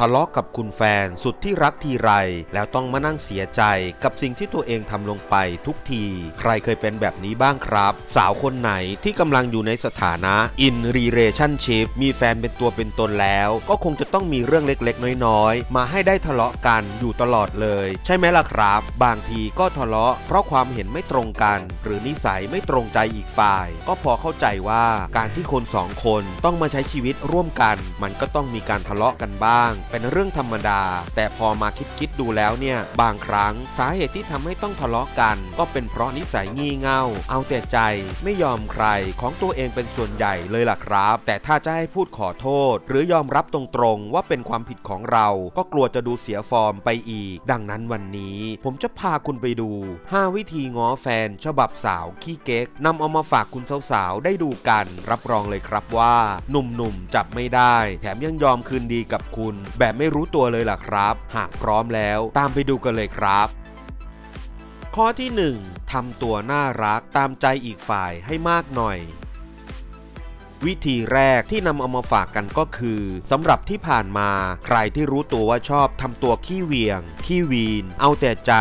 ทะเลาะกับคุณแฟนสุดที่รักทีไร แล้วต้องมานั่งเสียใจกับสิ่งที่ตัวเองทำลงไปทุกที ใครเคยเป็นแบบนี้บ้างครับ สาวคนไหนที่กำลังอยู่ในสถานะ in relationship มีแฟนเป็นตัวเป็นตนแล้ว ก็คงจะต้องมีเรื่องเล็กๆ น้อยๆ มาให้ได้ทะเลาะกันอยู่ตลอดเลย ใช่ไหมล่ะครับ บางทีก็ทะเลาะ เพราะความเห็นไม่ตรงกัน หรือนิสัยไม่ตรงใจอีกฝ่าย ก็พอเข้าใจว่าการที่คนสองคนต้องมาใช้ชีวิตร่วมกัน มันก็ต้องมีการทะเลาะกันบ้างเป็นเรื่องธรรมดา แต่พอมาคิดคิดดูแล้วเนี่ย บางครั้งสาเหตุที่ทำให้ต้องทะเลาะกัน ก็เป็นเพราะนิสัยงี่เง่า เอาแต่ใจไม่ยอมใครของตัวเองเป็นส่วนใหญ่เลยล่ะครับ แต่ถ้าจะให้พูดขอโทษ หรือยอมรับตรงๆ ว่าเป็นความผิดของเรา ก็กลัวจะดูเสียฟอร์มไปอีก ดังนั้นวันนี้ ผมจะพาคุณไปดู 5 วิธีง้อแฟน ฉบับสาวขี้เก๊กนำเอามาฝากคุณสาวๆได้ดูกัน รับรองเลยครับว่า หนุ่มๆจับไม่ได้ แถมยังยอมคืนดีกับคุณแบบไม่รู้ตัวเลยล่ะครับ หากพร้อมแล้วตามไปดูกันเลยครับ ข้อที่ 1ทำตัวน่ารักตามใจอีกฝ่ายให้มากหน่อย วิธีแรกที่นำเอามาฝากกันก็คือสำหรับที่ผ่านมาใครที่รู้ตัวว่าชอบทำตัวขี้เวียง ขี้วีน เอาแต่ใจ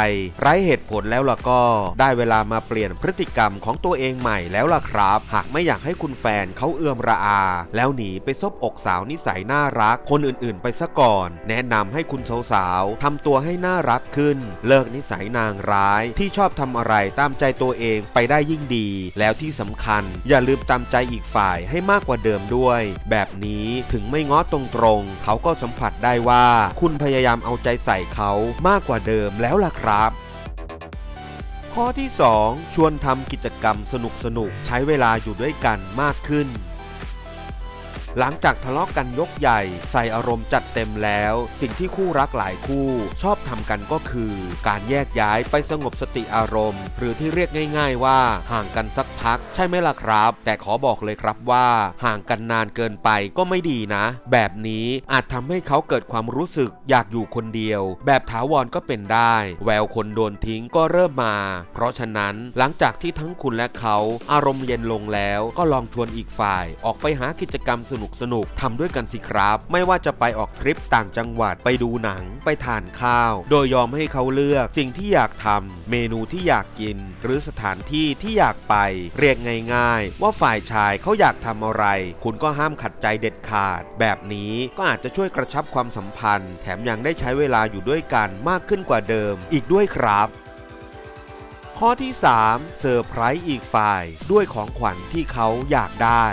ไร้เหตุผลแล้วล่ะก็ ได้เวลามาเปลี่ยนพฤติกรรมของตัวเองใหม่แล้วล่ะครับ หากไม่อยากให้คุณแฟนเขาเอื้อมระอา แล้วหนีไปซบอกสาวนิสัยน่ารัก คนอื่นๆ ไปซะก่อน แนะนำให้คุณสาวๆทำตัวให้น่ารักขึ้น เลิกนิสัยนางร้าย ที่ชอบทำอะไรตามใจตัวเองไปได้ยิ่งดี แล้วที่สำคัญ อย่าลืมตามใจอีกฝ่ายให้มากกว่าเดิมด้วย แบบนี้ถึงไม่ง้อตรงๆ เขาก็สัมผัสได้ว่า คุณพยายามเอาใจใส่เขามากกว่าเดิมแล้วล่ะครับข้อที่ 2 ชวนทำกิจกรรมสนุกๆ ใช้เวลาอยู่ด้วยกันมากขึ้น หลังจากทะเลาะกันยกใหญ่ ใส่อารมณ์จัดเต็มแล้ว สิ่งที่คู่รักหลายคู่ ชอบทำกันก็คือ การแยกย้ายไปสงบสติอารมณ์ หรือที่เรียกง่าย ๆ ว่าห่างกันสักพัก ใช่ไหมล่ะครับ แต่ขอบอกเลยครับว่าห่างกันนานเกินไปก็ไม่ดีนะ แบบนี้อาจทำให้เขาเกิดความรู้สึกอยากอยู่คนเดียว แบบถาวรก็เป็นได้ แววคนโดนทิ้งก็เริ่มมา เพราะฉะนั้นหลังจากที่ทั้งคุณและเขาอารมณ์เย็นลงแล้ว ก็ลองชวนอีกฝ่าย ออกไปหากิจกรรมสนุกสนุกทำด้วยกันสิครับ ไม่ว่าจะไปออกทริปต่างจังหวัดไปดูหนัง ไปทานข้าว โดยยอมให้เขาเลือกสิ่งที่อยากทำเมนูที่อยากกิน หรือสถานที่ที่อยากไป เรียกง่ายๆ ว่าฝ่ายชายเขาอยากทำอะไร คุณก็ห้ามขัดใจเด็ดขาด แบบนี้ก็อาจจะช่วยกระชับความสัมพันธ์ แถมยังได้ใช้เวลาอยู่ด้วยกันมากขึ้นกว่าเดิม อีกด้วยครับข้อที่ 3 เซอร์ไพรส์อีกฝ่ายด้วยของขวัญที่เขาอยากได้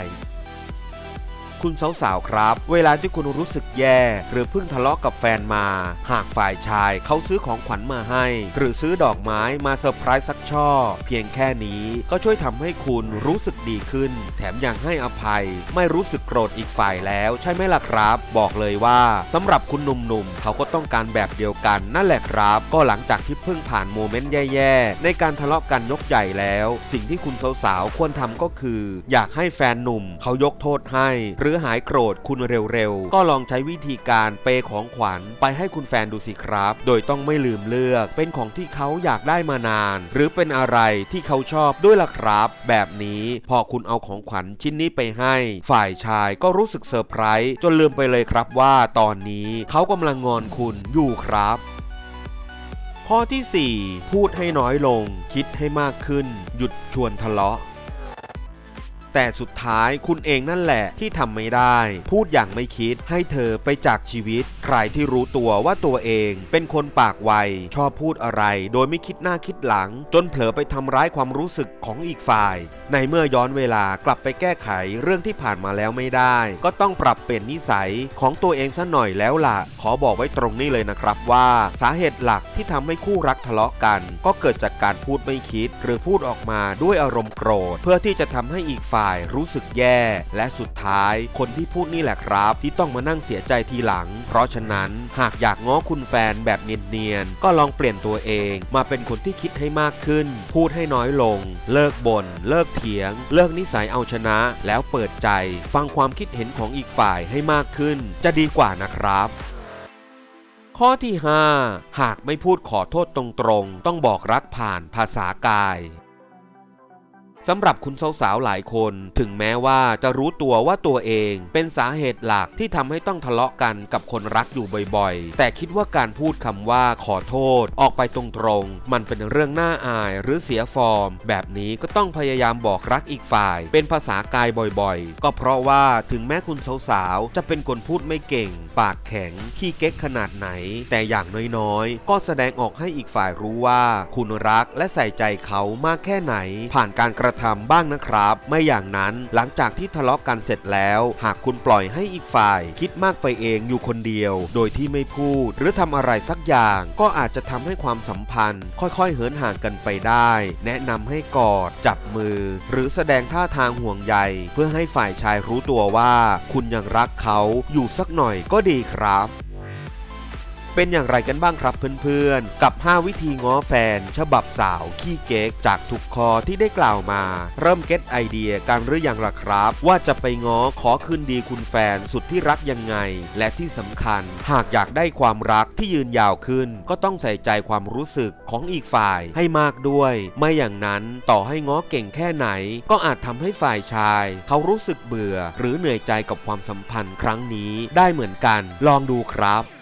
คุณสาวๆครับ เวลาที่คุณรู้สึกแย่ หรือเพิ่งทะเลาะกับแฟนมา หากฝ่ายชายเขาซื้อของขวัญมาให้ หรือซื้อดอกไม้มาเซอร์ไพรส์สักช่อ เพียงแค่นี้ก็ช่วยทำให้คุณรู้สึกดีขึ้น แถมยังให้อภัย ไม่รู้สึกโกรธอีกฝ่ายแล้ว ใช่ไหมล่ะครับ บอกเลยว่าสำหรับคุณหนุ่มๆเขาก็ต้องการแบบเดียวกันนั่นแหละครับ ก็หลังจากที่เพิ่งผ่านโมเมนต์แย่ๆในการทะเลาะกันยกใหญ่แล้ว สิ่งที่คุณสาวๆควรทำก็คือ อยากให้แฟนหนุ่มเขายกโทษให้หรือือหายโกรธคุณเร็วๆ ก็ลองใช้วิธีการเปยของขวัญไปให้คุณแฟนดูสิครับ โดยต้องไม่ลืมเลือก เป็นของที่เขาอยากได้มานาน หรือเป็นอะไรที่เขาชอบด้วยล่ะครับ แบบนี้พอคุณเอาของขวัญชิ้นนี้ไปให้ ฝ่ายชายก็รู้สึกเซอร์ไพรส์จนลืมไปเลยครับว่าตอนนี้เขากำลังงอนคุณอยู่ครับข้อที่ 4 พูดให้น้อยลง คิดให้มากขึ้น หยุดชวนทะเลาะ แต่สุดท้ายคุณเองนั่นแหละที่ทำไม่ได้ พูดอย่างไม่คิดให้เธอไปจากชีวิต ใครที่รู้ตัวว่าตัวเอง เป็นคนปากไวชอบพูดอะไร โดยไม่คิดหน้าคิดหลัง จนเผลอไปทำร้ายความรู้สึกของอีกฝ่าย ในเมื่อย้อนเวลากลับไปแก้ไขเรื่องที่ผ่านมาแล้วไม่ได้ ก็ต้องปรับเปลี่ยนนิสัยของตัวเองซะหน่อยแล้วล่ะ ขอบอกไว้ตรงนี้เลยนะครับว่า สาเหตุหลักที่ทำให้คู่รักทะเลาะกัน ก็เกิดจากการพูดไม่คิด หรือพูดออกมาด้วยอารมณ์โกรธ เพื่อที่จะทำให้อีกฝ่ายฝ่ายรู้สึกแย่ และสุดท้าย คนที่พูดนี่แหละครับ ที่ต้องมานั่งเสียใจทีหลัง เพราะฉะนั้นหากอยากง้อคุณแฟนแบบเนียนๆ ก็ลองเปลี่ยนตัวเอง มาเป็นคนที่คิดให้มากขึ้น พูดให้น้อยลง เลิกบน่นเลิกเถียง เลิกนิสัยเอาชนะ แล้วเปิดใจ ฟังความคิดเห็นของอีกฝ่ายให้มากขึ้น จะดีกว่านะครับข้อที่ 5 หากไม่พูดขอโทษตรงๆ ต้องบอกรักผ่านภาษากาย สำหรับคุณสาวๆหลายคน ถึงแม้ว่าจะรู้ตัวว่าตัวเองเป็นสาเหตุหลักที่ทำให้ต้องทะเลาะกันกับคนรักอยู่บ่อยๆ แต่คิดว่าการพูดคำว่าขอโทษ ออกไปตรงๆ มันเป็นเรื่องน่าอายหรือเสียฟอร์ม แบบนี้ก็ต้องพยายามบอกรักอีกฝ่าย เป็นภาษากายบ่อยๆ ก็เพราะว่าถึงแม้คุณสาวๆจะเป็นคนพูดไม่เก่ง ปากแข็งขี้เก๊กขนาดไหน แต่อย่างน้อยๆ ก็แสดงออกให้อีกฝ่ายรู้ว่า คุณรักและใส่ใจเขามากแค่ไหน ผ่านการกระทำบ้างนะครับ ไม่อย่างนั้นหลังจากที่ทะเลาะกันเสร็จแล้ว หากคุณปล่อยให้อีกฝ่าย คิดมากไปเองอยู่คนเดียว โดยที่ไม่พูด หรือทำอะไรสักอย่าง ก็อาจจะทำให้ความสัมพันธ์ ค่อยๆ เหินห่างกันไปได้ แนะนำให้กอด จับมือ หรือแสดงท่าทางห่วงใยเพื่อให้ฝ่ายชายรู้ตัวว่า คุณยังรักเขาอยู่สักหน่อยก็ดีครับ เป็นอย่างไรกันบ้างครับเพื่อนๆ กับ 5 วิธีง้อแฟน ฉบับสาวขี้เก๊กจากทุกคอที่ได้กล่าวมา เริ่มเก็ตไอเดียกันหรือยังล่ะครับ ว่าจะไปง้อขอคืนดีคุณแฟนสุดที่รักยังไง และที่สำคัญ หากอยากได้ความรักที่ยืนยาวขึ้น ก็ต้องใส่ใจความรู้สึกของอีกฝ่ายให้มากด้วย ไม่อย่างนั้นต่อให้ง้อเก่งแค่ไหน ก็อาจทำให้ฝ่ายชาย เขารู้สึกเบื่อ หรือเหนื่อยใจกับความสัมพันธ์ครั้งนี้ได้เหมือนกัน ลองดูครับ